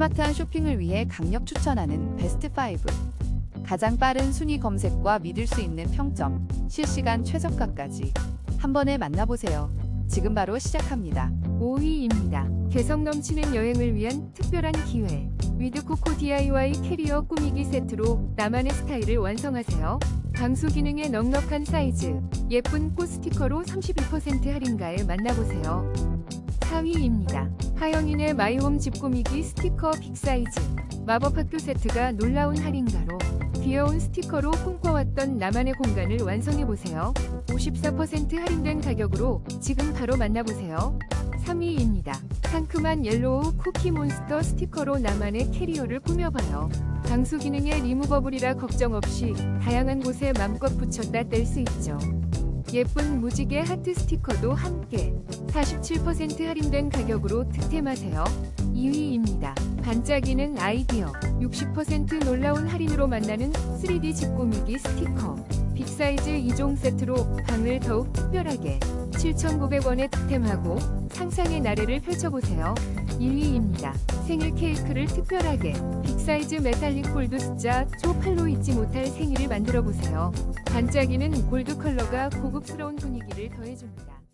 스마트한 쇼핑을 위해 강력 추천하는 베스트 5. 가장 빠른 순위 검색과 믿을 수 있는 평점, 실시간 최저가까지 한 번에 만나보세요. 지금 바로 시작합니다. 5위입니다. 개성 넘치는 여행을 위한 특별한 기회. 위드코코 DIY 캐리어 꾸미기 세트로 나만의 스타일을 완성하세요. 방수 기능의 넉넉한 사이즈, 예쁜 꽃 스티커로 32% 할인가에 만나보세요. 4위입니다. 하영인의 마이홈 집 꾸미기 스티커 빅사이즈. 마법학교 세트가 놀라운 할인가로 귀여운 스티커로 꿈꿔왔던 나만의 공간을 완성해보세요. 54% 할인된 가격으로 지금 바로 만나보세요. 3위입니다. 상큼한 옐로우 쿠키 몬스터 스티커로 나만의 캐리어를 꾸며봐요. 방수 기능의 리무버블이라 걱정 없이 다양한 곳에 맘껏 붙였다 뗄 수 있죠. 예쁜 무지개 하트 스티커도 함께 47% 할인된 가격으로 득템하세요. 2위입니다. 반짝이는 아이디어 60% 놀라운 할인으로 만나는 3D 집 꾸미기 스티커 빅사이즈 2종 세트로 방을 더욱 특별하게 7,900원에 득템하고 상상의 나래를 펼쳐보세요. 1위입니다. 생일 케이크를 특별하게 빅사이즈 메탈릭 골드 숫자 초 8로 잊지 못할 생일을 만들어 보세요. 반짝이는 골드 컬러가 고급스러운 분위기를 더해줍니다.